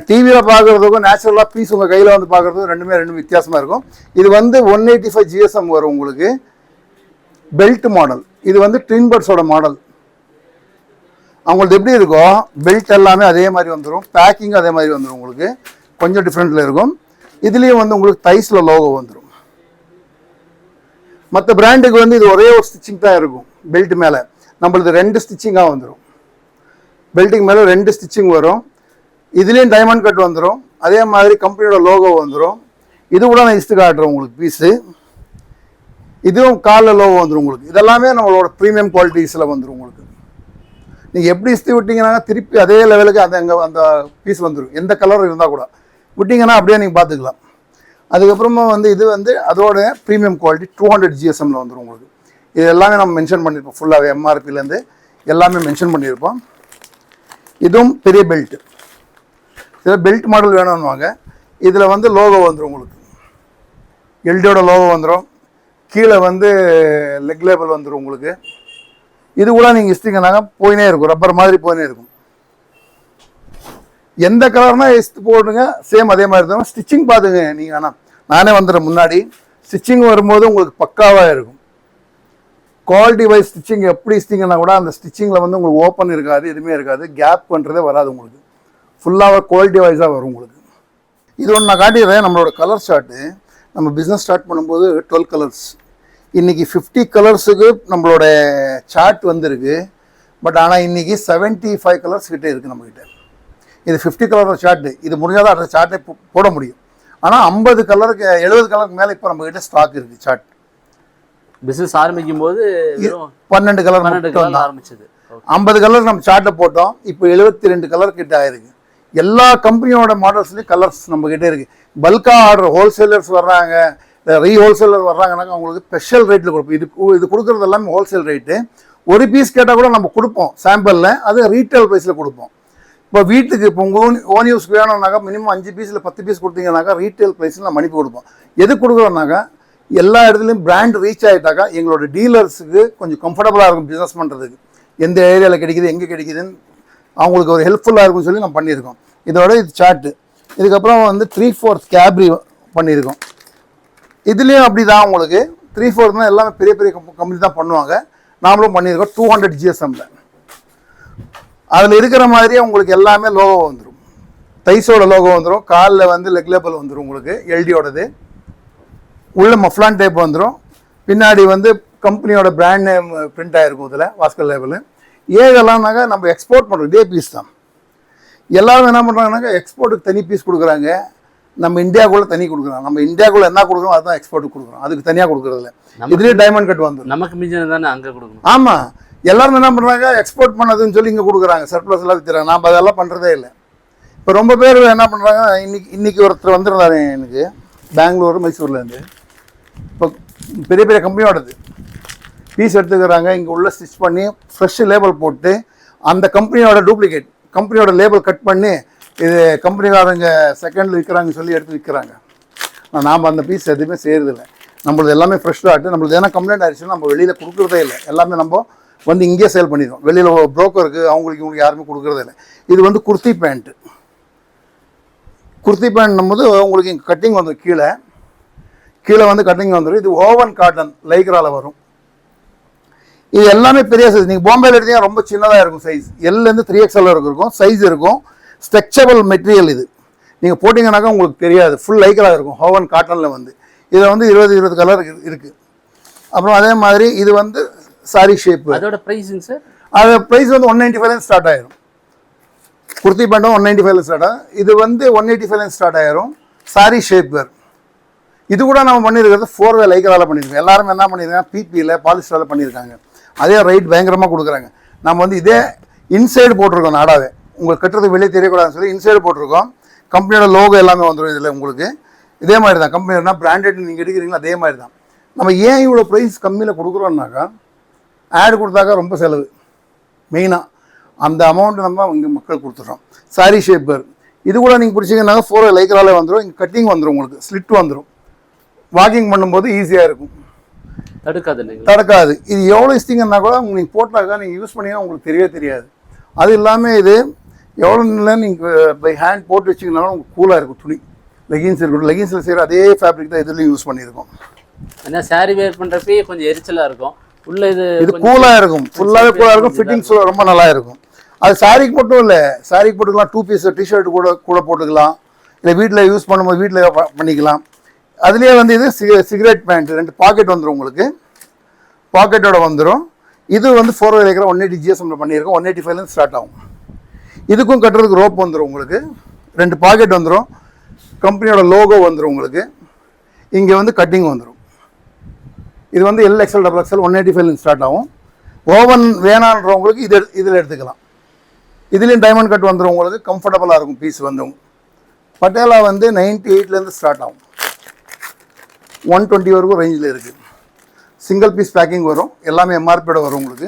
டிவியில் பார்க்குறதுக்கும் நேச்சுரலாக பீஸ் உங்கள் கையில் வந்து பார்க்குறதுக்கும் ரெண்டுமே ரெண்டு வித்தியாசமாக இருக்கும். இது வந்து ஒன் எயிட்டி ஃபைவ் ஜிஎஸ்எம் வரும் உங்களுக்கு. பெல்ட் மாடல் இது வந்து ட்வின்பர்ட்ஸோட மாடல் அவங்களுக்கு எப்படி இருக்கோ பெல்ட் எல்லாமே அதே மாதிரி வந்துடும் பேக்கிங் அதே மாதிரி வந்துடும் உங்களுக்கு. கொஞ்சம் டிஃப்ரெண்ட்டில் இருக்கும். இதுலேயும் வந்து உங்களுக்கு தைஸில் லோகோ வந்துடும் மற்ற பிராண்டுக்கு வந்து இது ஒரே ஒரு ஸ்டிச்சிங் தான் இருக்கும். பெல்ட் மேலே. நம்மளுது ரெண்டு ஸ்டிச்சிங்காக வந்துடும் பெல்ட்டுக்கு மேலே ரெண்டு ஸ்டிச்சிங் வரும். இதுலேயும் டைமண்ட் கட் வந்துடும் அதே மாதிரி கம்பெனியோட லோகோ வந்துடும் இது கூட நான் இஸ்து காட்டுறேன் உங்களுக்கு பீஸு இதுவும் காலில் லோகோ வந்துடும் உங்களுக்கு. இதெல்லாமே நம்மளோட ப்ரீமியம் குவாலிட்டிஸில் வந்துடும் உங்களுக்கு. நீங்கள் எப்படி இஸ்து விட்டிங்கன்னா திருப்பி அதே லெவலுக்கு அந்த அங்கே அந்த பீஸ் வந்துடும் எந்த கலர் இருந்தால் கூட. விட்டிங்கன்னா அப்படியே நீங்கள் பார்த்துக்கலாம். அதுக்கப்புறமா வந்து இது வந்து அதோட ப்ரீமியம் குவாலிட்டி டூ ஹண்ட்ரட் ஜிஎஸ்எம்மில் வந்துடும் உங்களுக்கு. இது எல்லாமே நம்ம மென்ஷன் பண்ணியிருப்போம் ஃபுல்லாகவே எம்ஆர்பிலேருந்து எல்லாமே மென்ஷன் பண்ணியிருப்போம் இதுவும் பெரிய பெல்ட்டு இதில் பெல்ட் மாடல் வேணும்னுவாங்க. இதில் வந்து லோகோ வந்துடும் உங்களுக்கு. எல்டியோட லோகோ வந்துடும் கீழே வந்து லெக் லேபிள் வந்துடும் உங்களுக்கு. இது கூட நீங்கள் இஸ்திங்கனாங்க போயினே இருக்கும். ரப்பர் மாதிரி போயினே இருக்கும். எந்த கலர்னா இஸ்து போடுங்க. சேம் அதே மாதிரி தான். ஸ்டிச்சிங் பார்த்துங்க நீங்கள் ஆனால் நானே வந்துடுறேன் முன்னாடி. ஸ்டிச்சிங் வரும்போது உங்களுக்கு பக்காவாக இருக்கும். குவாலிட்டி வைஸ் ஸ்டிச்சிங் எப்படி ஸ்டிச்சிங்னா கூட அந்த ஸ்டிச்சிங்கில் வந்து உங்களுக்கு ஓப்பன் இருக்காது எதுவுமே இருக்காது. கேப் பண்ணுறதே வராது உங்களுக்கு. ஃபுல்லாக குவாலிட்டி வைஸாக வரும் உங்களுக்கு. இது ஒன்று நான் காட்டிடுறேன். நம்மளோட கலர் சார்ட்டு நம்ம பிஸ்னஸ் ஸ்டார்ட் பண்ணும்போது டுவெல் கலர்ஸ் இன்றைக்கி ஃபிஃப்டி கலர்ஸுக்கு நம்மளோட சார்ட் வந்திருக்கு. பட் ஆனால் இன்றைக்கி 75 ஃபைவ் கலர்ஸ் கிட்டே இருக்குது நம்மக்கிட்ட இது ஃபிஃப்டி கலர் சார்ட்டு இது முடிஞ்சாதான் அடுத்த சார்ட்டே போட முடியும். ஆனால் ஐம்பது கலருக்கு எழுபது கலருக்கு மேலே இப்போ நம்மக்கிட்ட ஸ்டாக் இருக்குது சார்ட் பிசினஸ் ஆரம்பிக்கும் போது பன்னெண்டு கலர் பன்னெண்டு கலர் ஆரம்பிச்சது. ஐம்பது கலர் நம்ம சார்ட்டை போட்டோம். இப்போ எழுபத்தி ரெண்டு கலர் கிட்ட ஆயிருக்கு. எல்லா கம்பெனியோட மாடல்ஸ்லையும் கலர்ஸ் நம்மக்கிட்டே இருக்குது பல்காக பல்கா ஆர்டர் ஹோல்சேலர்ஸ் வர்றாங்க. ரீ ஹோல்சேலர் வர்றாங்கன்னாக்கா அவங்களுக்கு ஸ்பெஷல் ரேட்டில் கொடுப்போம். இது இது கொடுக்குறது எல்லாமே ஹோல்சேல் ரேட்டு ஒரு பீஸ் கேட்டால் கூட நம்ம கொடுப்போம் சாம்பிளில் அது ரீட்டைல் ப்ரைஸில் கொடுப்போம். இப்போ வீட்டுக்கு இப்போ உங்கள் ஓன் ஓன் யூஸ்க்கு வேணும்னாக்கா மினிமம் அஞ்சு பீஸில் பத்து பீஸ் கொடுத்தீங்கன்னாக்கா ரீட்டைல் ப்ரைஸில் நம்ம அனுப்பி கொடுப்போம். எது கொடுக்குறோம்னாக்கா எல்லா இடத்துலையும் பிராண்ட் ரீச் ஆகிட்டாக்கா எங்களோட டீலர்ஸுக்கு கொஞ்சம் கம்ஃபர்டபுளாக இருக்கும் பிஸ்னஸ் பண்ணுறதுக்கு எந்த ஏரியாவில் கிடைக்குது எங்கே கிடைக்குதுன்னு அவங்களுக்கு ஒரு ஹெல்ப்ஃபுல்லாக இருக்கும்னு சொல்லி நம்ம பண்ணியிருக்கோம். இதோட இது சார்ட்டு இதுக்கப்புறம் வந்து த்ரீ ஃபோர்த் கேப்ரி பண்ணியிருக்கோம். இதுலேயும் அப்படி தான் உங்களுக்கு. த்ரீ ஃபோர்த்னா எல்லாமே பெரிய பெரிய கம்பெனி தான் பண்ணுவாங்க. நாமளும் பண்ணியிருக்கோம் டூ ஹண்ட்ரட் ஜிஎஸ்எம்மில் அதில் இருக்கிற மாதிரியே உங்களுக்கு எல்லாமே லோகோ வந்துடும் தைஸோட லோகோ வந்துடும் காலில் வந்து லெக் லேபிள் வந்துடும் உங்களுக்கு. எல்டியோடது உள்ள மஃப்லான் டைப் வந்துடும் பின்னாடி வந்து கம்பெனியோட பிராண்ட் நேம் பிரிண்ட் ஆகிருக்கும் இதில் வாஸ்கர் லேபிள் ஏகலாம்னாக்கா நம்ம எக்ஸ்போர்ட் பண்ணுறோம் இதே பீஸ் தான். எல்லாரும் என்ன பண்ணுறாங்கனாக்கா எக்ஸ்போர்ட்டுக்கு தனி பீஸ் கொடுக்குறாங்க. நம்ம இந்தியாக்குள்ளே தனி கொடுக்குறோம் நம்ம இந்தியாக்குள்ளே என்ன கொடுக்குறோம் அதுதான் எக்ஸ்போர்ட்டுக்கு கொடுக்குறோம். அதுக்கு தனியாக கொடுக்குறதில்ல இதுலேயே டைமண்ட் கட் வந்துடும் நமக்கு மிஞ்சினது தானே அங்க கொடுக்கணும். ஆமாம் எல்லாரும் என்ன பண்ணுறாங்க எக்ஸ்போர்ட் பண்ணதுன்னு சொல்லி இங்கே கொடுக்குறாங்க. சர்ப்ளஸ் எல்லாம் வித்துறாங்க. நாம் அதெல்லாம் பண்ணுறதே இல்லை. இப்போ ரொம்ப பேர் என்ன பண்ணுறாங்க இன்னைக்கு இன்னைக்கு ஒருத்தர் வந்துருந்தாரு எனக்கு. பெங்களூர் மைசூர்லேருந்து இப்போ பெரிய பெரிய கம்பெனியோடது பீஸ் எடுத்துக்கிறாங்க. இங்கே உள்ள ஸ்டிச் பண்ணி ஃப்ரெஷ் லேபிள் போட்டு அந்த கம்பெனியோட டூப்ளிகேட் கம்பெனியோட லேபிள் கட் பண்ணி இது கம்பெனிக்காரங்க செகண்டில் விற்கிறாங்கன்னு சொல்லி எடுத்து விற்கிறாங்க நாம் அந்த பீஸ் எதுவுமே செய்கிறதில்ல நம்மளது எல்லாமே ஃப்ரெஷ் ஆகிட்டு நம்மளது எதனா கம்ப்ளைண்ட் ஆயிடுச்சுன்னா நம்ம வெளியில் கொடுக்குறதே இல்லை. எல்லாமே நம்ம வந்து இங்கேயே சேல் பண்ணிடுவோம் வெளியில் ப்ரோக்கருக்கு அவங்களுக்கு இவங்களுக்கு யாருமே கொடுக்குறதே இல்லை. இது வந்து குர்த்தி பேண்ட்டு குர்த்தி பேண்ட்னும் போது உங்களுக்கு இங்கே கட்டிங் வந்துடும் கீழே கீழே வந்து கட்டிங் வந்துடும் இது ஓவன் காட்டன் லைக்ரால வரும். இது எல்லாமே பெரிய சைஸ் நீங்கள் பாம்பேல எடுத்தீங்கன்னா ரொம்ப சின்னதாக இருக்கும் சைஸ் எல்லேருந்து த்ரீ எக்ஸ்எல் வரைக்கும் இருக்கும். சைஸ் இருக்கும். ஸ்ட்ரெச்சபிள் மெட்டீரியல் இது. நீங்கள் போட்டிங்கனாக்கா உங்களுக்கு தெரியாது. ஃபுல் லைக்கராக இருக்கும். ஹோவன் காட்டனில் வந்து. இதில் வந்து இருபது இருபது கலர் இருக்குது அப்புறம் அதே மாதிரி இது வந்து சாரி ஷேப்பு அதோட பிரைஸுங்க சார் அது ப்ரைஸ் வந்து ஒன் நைன்ட்டி ஃபைவ்லேருந்து ஸ்டார்ட் ஆயிரும். குர்த்தி பேண்ட்டும் ஒன் நைன்ட்டி ஃபைவ்ல ஸ்டார்ட் ஆகும் இது வந்து ஒன் எயிட்டி ஃபைவ்லேருந்து ஸ்டார்ட் ஆயிரும். சாரி ஷேப்பர் இது கூட நம்ம பண்ணியிருக்கிறது ஃபோர் வே லைக்கரால் பண்ணியிருக்கோம் எல்லாரும் என்ன பண்ணியிருக்காங்க பிபியில் பாலிஸ்டரில் பண்ணியிருக்காங்க அதே ரைட் பயங்கரமாக கொடுக்குறாங்க. நம்ம வந்து இதே இன்சைடு போட்டிருக்கோம் நாடாவே. உங்களுக்கு கட்டுறது வெளியே தெரியக்கூடாதுன்னு சொல்லி இன்சைடு போட்டிருக்கோம். கம்பெனியோட லோகோ எல்லாமே வந்துடும் இதில் உங்களுக்கு. இதே மாதிரி தான் கம்பெனினா பிராண்டட் நீங்கள் எடுக்கிறீங்களோ அதே மாதிரி தான் நம்ம ஏன் இவ்வளோ ப்ரைஸ் கம்மியில் கொடுக்குறோம்னாக்கா ஆடு கொடுத்தாக்கா ரொம்ப செலவு. மெயினாக அந்த அமௌண்ட்டை நம்ம இங்கே மக்கள் கொடுத்துட்றோம். சாரி ஷேப்பர் இது கூட நீங்கள் பிடிச்சிங்கன்னாக்கா ஃபோர் லைக்கராலே வந்துடும் இங்கே கட்டிங் வந்துடும் உங்களுக்கு. ஸ்லிட் வந்துடும் வாக்கிங் பண்ணும்போது ஈஸியாக இருக்கும். தடுக்காது இல்லைங்களா? தடுக்காது. இது எவ்வளோ இஸ்திங்கன்னா கூட நீங்கள் போட்டாக்கா நீங்கள் யூஸ் பண்ணீங்கன்னா உங்களுக்கு தெரியவே தெரியாது. அது இல்லாமல் இது எவ்வளோ இல்லை நீங்கள் பை ஹேண்ட் போட்டு வச்சிங்கனாலும் உங்களுக்கு கூலாக இருக்கும் துணி. லெகின்ஸ் இருக்கட்டும். லெகின்ஸில் செய்கிற அதே ஃபேப்ரிக் தான் இதுலேயும் யூஸ் பண்ணியிருக்கோம். ஏன்னா சாரி வேர் பண்றப்பயே கொஞ்சம் எரிச்சலா இருக்கும். உள்ள இது இது கூலாக இருக்கும். ஃபுல்லாகவே கூலாக இருக்கும். ஃபிட்டிங்ஸ் ரொம்ப நல்லா இருக்கும். அது சாரிக்கு மட்டும் இல்லை. சாரிக்கு போட்டுக்கலாம் டூ பீஸ் டிஷர்ட் கூட கூட போட்டுக்கலாம். இல்லை வீட்டில் யூஸ் பண்ணும்போது வீட்டில் பண்ணிக்கலாம். அதுலேயே வந்து இது சிகரெட் பேண்ட் ரெண்டு பாக்கெட் வந்துடும் உங்களுக்கு. பாக்கெட்டோட வந்துடும் இது வந்து ஃபோர் வே இருக்கிற ஒன் எயிட்டி ஜிஎஸ்எம்ல பண்ணியிருக்கோம். ஒன் எயிட்டி ஃபைவ்லேருந்து ஸ்டார்ட் ஆகும். இதுக்கும் கட்டுறதுக்கு ரோப் வந்துடும் உங்களுக்கு. ரெண்டு பாக்கெட் வந்துடும் கம்பெனியோட லோகோ வந்துடும் உங்களுக்கு. இங்கே வந்து கட்டிங் வந்துடும் இது வந்து L XL double XL one eighty ஃபைவ்லேருந்து ஸ்டார்ட் ஆகும். ஓவன் வேணான்றவங்களுக்கு இது இதில் எடுத்துக்கலாம். இதுலேயும் டைமண்ட் கட் வந்துடும் உங்களுக்கு. கம்ஃபர்டபுளாக இருக்கும் பீஸ் வந்து. பட்டேலா வந்து நைன்டி எயிட்லேருந்து ஸ்டார்ட் ஆகும். ஒன் டுவெண்ட்டி வரைக்கும் ரேஞ்சில் இருக்குது சிங்கிள் பீஸ் பேக்கிங் வரும். எல்லாமே எம்ஆர்பியோட வரும் உங்களுக்கு.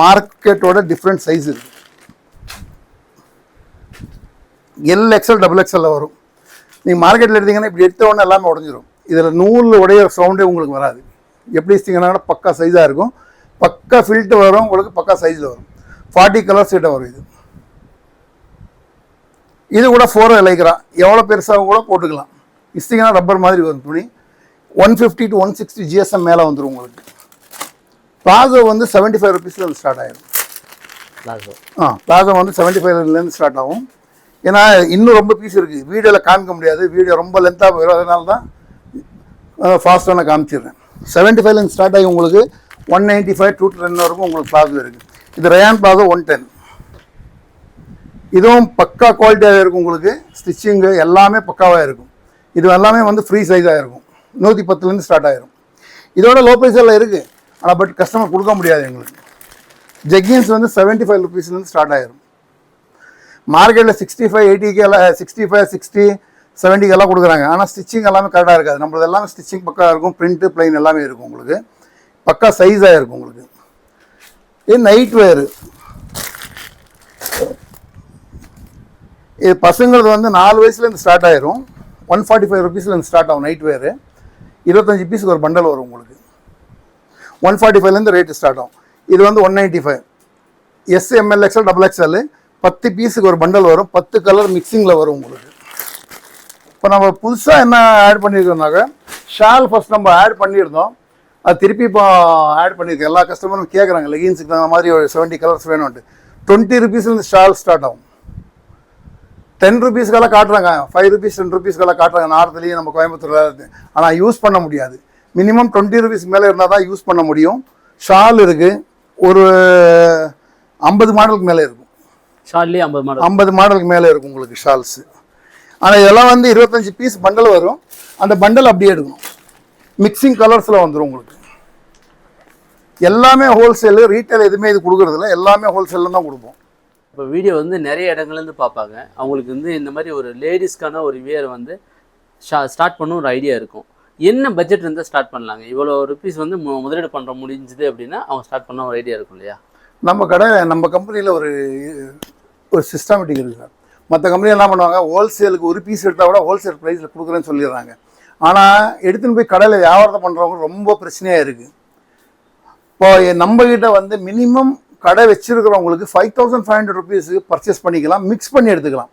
மார்க்கெட்டோட டிஃப்ரெண்ட் சைஸ் இருக்குது எல் எக்ஸ்எல் டபுள் எக்ஸ்எல்ல வரும். நீங்கள் மார்க்கெட்டில் எடுத்தீங்கன்னா இப்படி எடுத்த உடனே எல்லாமே உடஞ்சிரும். இதில் நூல் உடைய சவுண்டே உங்களுக்கு வராது. எப்படி எடுத்தீங்கன்னா பக்கா சைஸாக இருக்கும். பக்கா ஃபில்ட்டு வரும். உங்களுக்கு பக்கா சைஸில் வரும். ஃபார்ட்டி கலர்ஸ் கிட்ட வரும் இது. இது கூட ஃபோர் லைக்ரா எவ்வளோ பெருசாக கூட போட்டுக்கலாம். இஸ்திங்கன்னா ரப்பர் மாதிரி வரும் துணி. One fifty to one sixty GSM மேலே வந்துடும் உங்களுக்கு. பிளாசோ வந்து செவன்ட்டி ஃபைவ் ருபீஸில் ஸ்டார்ட் ஆயிடும் பிளாசோ ஆ பிளாசோ வந்து செவன்ட்டி ஃபைவ்லேருந்து ஸ்டார்ட் ஆகும். ஏன்னா இன்னும் ரொம்ப பீஸ் இருக்குது வீடியோவில் காமிக்க முடியாது. வீடியோ ரொம்ப லென்த்தாக போயிடும் அதனால தான் ஃபாஸ்ட்டாக நான் காமிச்சிடுறேன். செவன்ட்டி ஃபைவ்லேருந்து ஸ்டார்ட் ஆகி உங்களுக்கு one ninety five to ten வரைக்கும் உங்களுக்கு பிளாசோ இருக்குது இது ரயான் பிளாசோ ஒன் டென் இதுவும் பக்கா குவாலிட்டியாக இருக்கும் உங்களுக்கு. ஸ்டிச்சிங்கு எல்லாமே பக்காவாக இருக்கும். இது எல்லாமே வந்து ஃப்ரீ சைஸாக இருக்கும். நூற்றி பத்துலேருந்து ஸ்டார்ட் ஆயிரும். இதோட லோ ப்ரைஸில் இருக்குது ஆனால் பட் கஸ்டமர் கொடுக்க முடியாது எங்களுக்கு. ஜெக்கின்ஸ் வந்து செவன்ட்டி ஃபைவ் ருபீஸ்லேருந்து ஸ்டார்ட் ஆயிரும். மார்க்கெட்டில் சிக்ஸ்டி ஃபைவ் எயிட்டிக்கு எல்லாம் சிக்ஸ்டி ஃபைவ் சிக்ஸ்டி செவன்ட்டிக்கு எல்லாம் கொடுக்குறாங்க. ஆனால் ஸ்டிச்சிங் எல்லாமே கரெக்டாக இருக்காது. நம்மளது எல்லாமே ஸ்டிச்சிங் பக்காக இருக்கும். பிரிண்ட்டு பிளைன் எல்லாமே இருக்கும் உங்களுக்கு. பக்கா சைஸாக இருக்கும் உங்களுக்கு. இது நைட் வேரு இது பசங்களது வந்து நாலு வயசுலேருந்து ஸ்டார்ட் ஆயிரும். ஒன் ஃபார்ட்டி ஃபைவ் ருபீஸ்லேருந்து ஸ்டார்ட் ஆகும் நைட் வேரு இருபத்தஞ்சி பீஸுக்கு ஒரு பண்டல் வரும் உங்களுக்கு. ஒன் ஃபார்ட்டி ஃபைவ்லேருந்து ரேட்டு ஸ்டார்ட் ஆகும். இது வந்து one ninety five S M L XL double XL பத்து பீஸுக்கு ஒரு பண்டல் வரும். பத்து கலர் மிக்சிங்கில் வரும் உங்களுக்கு. இப்போ நம்ம புதுசாக என்ன ஆட் பண்ணியிருக்கோம்னாக்க ஷால் ஃபஸ்ட் நம்ம ஆட் பண்ணியிருந்தோம். அது திருப்பி இப்போ ஆட் பண்ணியிருக்கேன் எல்லா கஸ்டமரும் கேட்குறாங்க லெகின்ஸுக்கு தகுந்த மாதிரி ஒரு செவன்ட்டி கலர்ஸ் வேணும்ட்டு டுவெண்ட்டி ருபீஸ்லேருந்து ஷால் ஸ்டார்ட் ஆகும். டென் ருபீஸ்க்கெல்லாம் காட்டுறாங்க. ஃபைவ் ருபீஸ் டென் ருபீஸ்க்கெல்லாம் காட்டுறாங்க. நார்த்லேயும் நம்ம கோயம்புத்தூரில் ஆனால் யூஸ் பண்ண முடியாது. மினிமம் டுவெண்ட்டி ருபீஸ்க்கு மேலே இருந்தால் தான் யூஸ் பண்ண முடியும். ஷால் இருக்குது ஒரு ஐம்பது மாடலுக்கு மேலே இருக்கும். ஷார்ட்லி ஐம்பது மாடல். ஐம்பது மாடலுக்கு மேலே இருக்கும் உங்களுக்கு ஷால்ஸு. ஆனால் இதெல்லாம் வந்து இருபத்தஞ்சி பீஸ் பண்டல் வரும். அந்த பண்டல் அப்படியே எடுக்கணும். மிக்சிங் கலர்ஸில் வந்துடும் உங்களுக்கு. எல்லாமே ஹோல்சேலு ரீட்டைல் எதுவுமே இது கொடுக்குறதில்ல. எல்லாமே ஹோல்சேலில் தான் கொடுப்போம். இப்போ வீடியோ வந்து நிறைய இடங்கள்லேருந்து பார்ப்பாங்க. அவங்களுக்கு வந்து இந்த மாதிரி ஒரு லேடிஸ்க்கான ஒரு வியர் வந்து ஸ்டார்ட் பண்ண ஒரு ஐடியா இருக்கும். என்ன பட்ஜெட் இருந்தால் ஸ்டார்ட் பண்ணலாங்க? இவ்வளோ ருபீஸ் வந்து மு- முதலீடு பண்ணுற முடிஞ்சுது அப்படின்னா அவங்க ஸ்டார்ட் பண்ண ஒரு ஐடியா இருக்கும் இல்லையா? நம்ம கடை நம்ம கம்பெனியில் ஒரு ஒரு சிஸ்டமேட்டிக் இருக்குது மற்ற கம்பெனி என்ன பண்ணுவாங்க? ஹோல்சேலுக்கு ஒரு பீஸ் எடுத்தால் கூட ஹோல்சேல் ப்ரைஸில் கொடுக்குறேன்னு சொல்லிடுறாங்க. ஆனால் எடுத்துன்னு போய் கடையில் வியாபாரத்தை பண்ணுறவங்க ரொம்ப பிரச்சனையாக இருக்குது இப்போ நம்ம கிட்ட வந்து மினிமம் கடை வச்சிருக்கிறவங்களுக்கு ஃபைவ் தௌசண்ட் ஃபைவ் ஹண்ட்ரட் ருபீஸுக்கு பர்ச்சேஸ் பண்ணிக்கலாம் மிக்ஸ் பண்ணி எடுத்துக்கலாம்.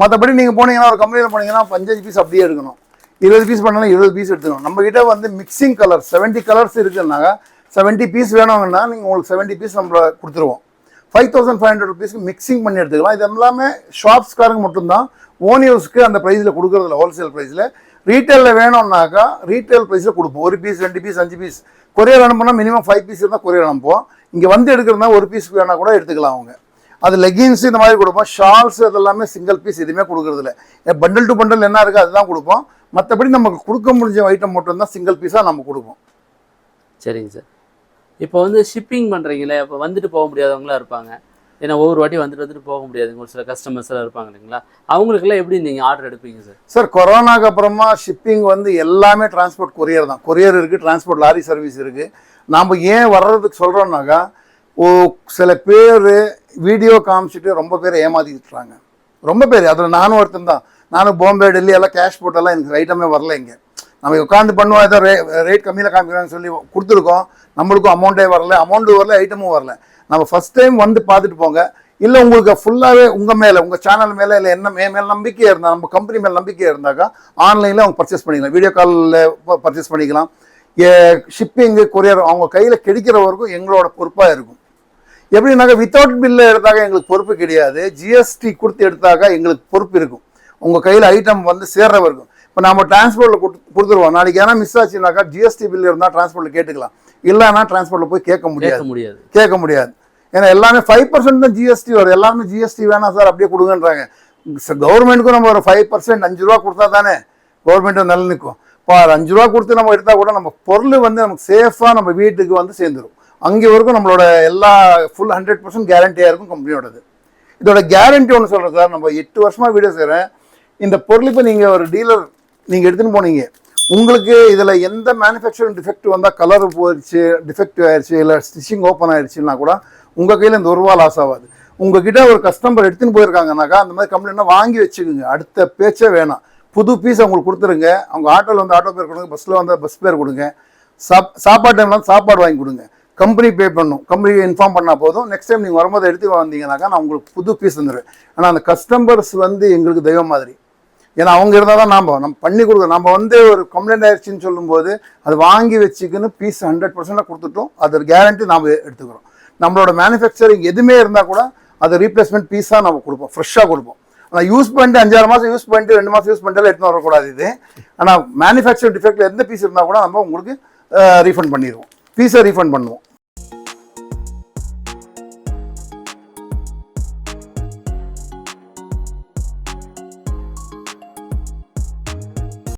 மற்றபடி நீங்கள் போனீங்கன்னா ஒரு கம்பெனியில் போனீங்கன்னா பஞ்சஞ்சு பீஸ் அப்படியே எடுக்கணும். இருபது பீஸ் பண்ணாலும் இருபது பீஸ் எடுத்துக்கணும். நம்ம வந்து மிக்சிங் கலர் 70 கலர்ஸ் இருக்குன்னாக்கா 70 பீஸ் வேணுங்கன்னா நீங்கள் உங்களுக்கு 70 பீஸ் நம்மள கொடுத்துருவோம். ஃபைவ் தௌசண்ட் ஃபைவ் ஹண்ட்ரட் ருபீஸ்க்கு மிக்சிங் பண்ணி எடுத்துக்கலாம். இது எல்லாமே ஷாப்ஸ்காரங்க மட்டும்தான். ஓன் யூஸ்க்கு அந்த ப்ரைஸில் கொடுக்குறதில்ல ஹோல்சேல் ப்ரைஸில் ரீட்டைலில் வேணும்னாக்கா ரீட்டைல் ப்ரைஸில் கொடுப்போம். ஒரு பீஸ் ரெண்டு பீஸ் அஞ்சு பீஸ் கொரியர் அனுப்புனா மினிமம் ஃபைவ் பீஸ் இருந்தால் கொரியர் அனுப்புவோம். இங்கே வந்து எடுக்கிறதா ஒரு பீஸ் வேணால் கூட எடுத்துக்கலாம் அவங்க. அது லெகின்ஸ் இந்த மாதிரி கொடுப்போம். ஷால்ஸ் அதெல்லாமே சிங்கிள் பீஸ் எதுவுமே கொடுக்குறதில்ல பண்டல் டு பண்டல் என்ன இருக்குது அதுதான் கொடுப்போம். மற்றபடி நமக்கு கொடுக்க முடிஞ்ச ஐட்டம் மட்டும்தான் சிங்கிள் பீஸாக நம்ம கொடுப்போம். சரிங்க சார். இப்போ வந்து ஷிப்பிங் பண்ணுறீங்களே இப்போ வந்துட்டு போக முடியாதவங்களாம் இருப்பாங்க. ஏன்னா ஒவ்வொரு வாட்டி வந்துட்டு வந்துட்டு போக முடியாதுங்க ஒரு சில கஸ்டமர்ஸ் எல்லாம் இருப்பாங்க இல்லைங்களா? அவங்களுக்குலாம் எப்படி நீங்கள் ஆர்டர் எடுப்பீங்க சார் சார் கொரோனாக்கு அப்புறமா ஷிப்பிங் வந்து எல்லாமே டிரான்ஸ்போர்ட் கொரியர் தான். கொரியர் இருக்குது டிரான்ஸ்போர்ட் லாரி சர்வீஸ் இருக்குது நாம் ஏன் வர்றதுக்கு சொல்கிறோம்னாக்கா ஓ சில பேர் வீடியோ காமிச்சிட்டு ரொம்ப பேர் ஏமாத்திட்டுறாங்க ரொம்ப பேர். அதில் நானும் ஒருத்தன் தான். நானும் பாம்பே டெல்லி எல்லாம் கேஷ் போட்டெல்லாம் எனக்கு ஐட்டமே வரல இங்கே. நம்ம உட்காந்து பண்ணுவோம். ஏதோ ரே ரேட் கம்மியில் காமிக்கிறாங்கன்னு சொல்லி கொடுத்துருக்கோம். நம்மளுக்கும் அமௌண்ட்டே வரல. அமௌண்ட்டு வரல ஐட்டமும் வரல. நம்ம ஃபஸ்ட் டைம் வந்து பார்த்துட்டு போங்க. இல்லை உங்களுக்கு ஃபுல்லாகவே உங்கள் மேலே உங்கள் சேனல் மேலே இல்லை என்ன மே மேலே நம்பிக்கையாக இருந்தால் நம்ம கம்பெனி மேலே நம்பிக்கையாக இருந்தாக்கா ஆன்லைனில் அவங்க பர்ச்சேஸ் பண்ணிக்கலாம். வீடியோ காலில் பர்ச்சேஸ் பண்ணிக்கலாம். ஷிப்பிங்கு கொரியர் அவங்க கையில் கிடைக்கிற வரைக்கும் எங்களோட பொறுப்பாக இருக்கும். எப்படின்னாக்கா வித்தவுட் பில்லில் எடுத்தாக்கா எங்களுக்கு பொறுப்பு கிடையாது. ஜிஎஸ்டி கொடுத்து எடுத்தாக்கா எங்களுக்கு பொறுப்பு இருக்கும். உங்கள் கையில் ஐட்டம் வந்து சேர்ற வரைக்கும் இப்போ நம்ம டிரான்ஸ்போர்ட்டில் கொடுத்துருவோம். நாளைக்கு ஏன்னா மிஸ் ஆச்சுனாக்கா ஜிஎஸ்டி பில் இருந்தால் டிரான்ஸ்போர்ட்டில் கேட்டுக்கலாம். இல்லைன்னா டிரான்ஸ்போர்ட்டில் போய் கேட்க முடியாது. முடியாது. கேட்க முடியாது. ஏன்னா எல்லாமே ஃபைவ் பர்சன்ட் தான் ஜிஎஸ்டி வரும். எல்லாருமே ஜிஎஸ்டி வேணாம் சார் அப்படியே கொடுங்கன்றாங்க. கவர்மெண்ட்டுக்கும் நம்ம ஒரு ஃபைவ் பர்சன்ட் அஞ்சு ரூபா கொடுத்தா தானே கவர்மெண்ட்டும் நல்ல நிற்கும். இப்போ அஞ்சு ரூபா கொடுத்து நம்ம எடுத்தால் கூட நம்ம பொருள் வந்து நமக்கு சேஃபாக நம்ம வீட்டுக்கு வந்து சேர்ந்துரும். அங்கே வரைக்கும் நம்மளோட எல்லா ஃபுல் ஹண்ட்ரட் பர்சன்ட் கேரண்டியாக இருக்கும் கம்பெனியோடது இதோட கேரண்டி ஒன்று சொல்கிறேன் சார். நம்ம எட்டு வருஷமாக வீடியோ செய்கிறேன் இந்த பொருள் இப்போ நீங்கள் ஒரு டீலர் நீங்கள் எடுத்துன்னு போனீங்க. உங்களுக்கு இதில் எந்த மேனுஃபேக்சரிங் டிஃபெக்ட் வந்தால் கலர் போயிடுச்சு டிஃபெக்ட் ஆயிடுச்சு இல்லை ஸ்டிச்சிங் ஓப்பன் ஆயிடுச்சுன்னா கூட உங்கள் கையில் இந்த ஒரு ரூபா லாஸ் ஆகாது. உங்ககிட்ட ஒரு கஸ்டமர் எடுத்துன்னு போயிருக்காங்கனாக்கா அந்த மாதிரி கம்ப்ளைண்ட்னா வாங்கி வச்சுக்கோங்க. அடுத்த பேச்சே வேணாம். புது பீஸ் அவங்களுக்கு கொடுத்துருங்க. அவங்க ஆட்டோவில் வந்து ஆட்டோ பேர் கொடுங்க பஸ்ஸில் வந்து பஸ் பேர் கொடுங்க. சாப் சாப்பாடு டைம்லாம் சாப்பாடு வாங்கி கொடுங்க. கம்பெனி பே பண்ணும். கம்பெனி இன்ஃபார்ம் பண்ணால் போதும். நெக்ஸ்ட் டைம் நீங்கள் வரும்போது எடுத்து வந்தீங்கன்னாக்கா நான் உங்களுக்கு புது பீஸ் தந்துடுவேன். ஆனால் அந்த கஸ்டமர்ஸ் வந்து எங்களுக்கு தெய்வம் மாதிரி. ஏன்னா அவங்க இருந்தால் தான் நாம் நம்ம பண்ணி கொடுக்குறோம் நம்ம வந்து ஒரு கம்ப்ளைண்ட் ஆயிடுச்சுன்னு சொல்லும்போது அது வாங்கி வச்சுக்கின்னு பீஸ் ஹண்ட்ரட் பர்சன்டாக கொடுத்துட்டோம். அது கேரண்டி நாம் எடுத்துக்கிறோம். நம்மளோட மேனுஃபேக்சரிங் எதுவுமே இருந்தால் கூட அது ரீப்ளேஸ்மெண்ட் பீஸாக நம்ம கொடுப்போம். ஃப்ரெஷ்ஷாக கொடுப்போம். ஆனால் யூஸ் பண்ணிட்டு அஞ்சாறு மாதம் யூஸ் பண்ணிட்டு ரெண்டு மாதம் யூஸ் பண்ணிட்டு எடுத்துன்னு வரக்கூடாது இது. ஆனால் மேனுஃபேக்சர் டிஃபெக்டில் எந்த பீஸ் இருந்தால் கூட நம்ம உங்களுக்கு ரீஃபண்ட் பண்ணிடுவோம். பீஸை ரீஃபண்ட் பண்ணுவோம்.